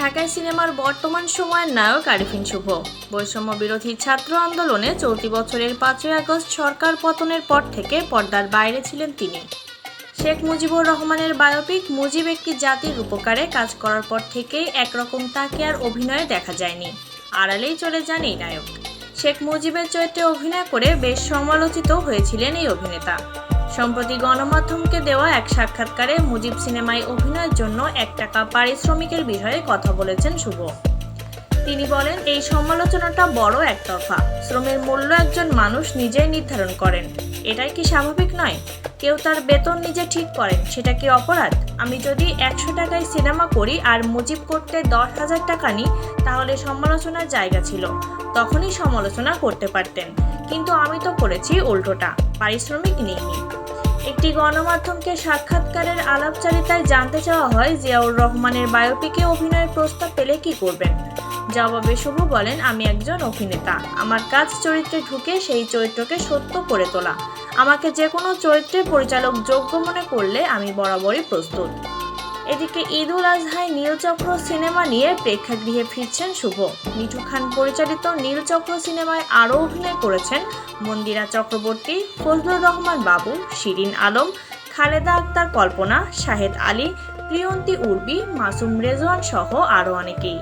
ঢাকায় সিনেমার বর্তমান সময়ের নায়ক আরিফিন শুভ। বৈষম্য বিরোধী ছাত্র আন্দোলনে চলতি বছরের পাঁচই আগস্ট সরকার পতনের পর থেকে পর্দার বাইরে ছিলেন তিনি। শেখ মুজিবুর রহমানের বায়োপিক মুজিব একটি জাতির উপকারে কাজ করার পর থেকেই একরকম তাকে আর অভিনয়ে দেখা যায়নি। আড়ালেই চলে যান এই নায়ক। শেখ মুজিবের চরিত্রে অভিনয় করে বেশ সমালোচিত হয়েছিলেন এই অভিনেতা। সম্প্রতি গণমাধ্যমকে দেওয়া এক সাক্ষাৎকারে মুজিব সিনেমায় অভিনয়ের জন্য এক টাকা পারিশ্রমিকের বিষয়ে কথা বলেছেন শুভ। তিনি বলেন, এই সমালোচনাটা বড় একতরফা। শ্রমের মূল্য একজন মানুষ নিজেই নির্ধারণ করেন। এটাই কি স্বাভাবিক নয়? কেউ তার বেতন নিজে ঠিক করেন, সেটা কি অপরাধ? আমি যদি একশো টাকায় সিনেমা করি আর মুজিব করতে দশ হাজার টাকা নিই, তাহলে সমালোচনার জায়গা ছিল। তখনই সমালোচনা করতে পারতেন। কিন্তু আমি তো করেছি উল্টোটা, পারিশ্রমিক নিইনি। একটি গণমাধ্যমকে সাক্ষাৎকারের আলাপচারিতায় জানতে চাওয়া হয় জিয়াউর রহমানের বায়োপিকে অভিনয়ের প্রস্তাব পেলে কি করবেন? জবাবে শুভ বলেন, আমি একজন অভিনেতা। আমার কাজ চরিত্রে ঢুকে সেই চরিত্রকে সত্য করে তোলা। আমাকে যে কোনো চরিত্রের পরিচালক যোগ্য মনে করলে আমি বরাবরই প্রস্তুত। এদিকে ঈদ উল আজহায় নীলচক্র সিনেমা নিয়ে প্রেক্ষাগৃহে ফিরছেন শুভ। মিঠু খান পরিচালিত নীলচক্র সিনেমায় আরও অভিনয় করেছেন মন্দিরা চক্রবর্তী, ফজলুর রহমান বাবু, শিরিন আলম, খালেদা আক্তার কল্পনা, শাহেদ আলী, প্রিয়ন্তী উর্বি, মাসুম রেজওয়ান সহ আরও অনেকেই।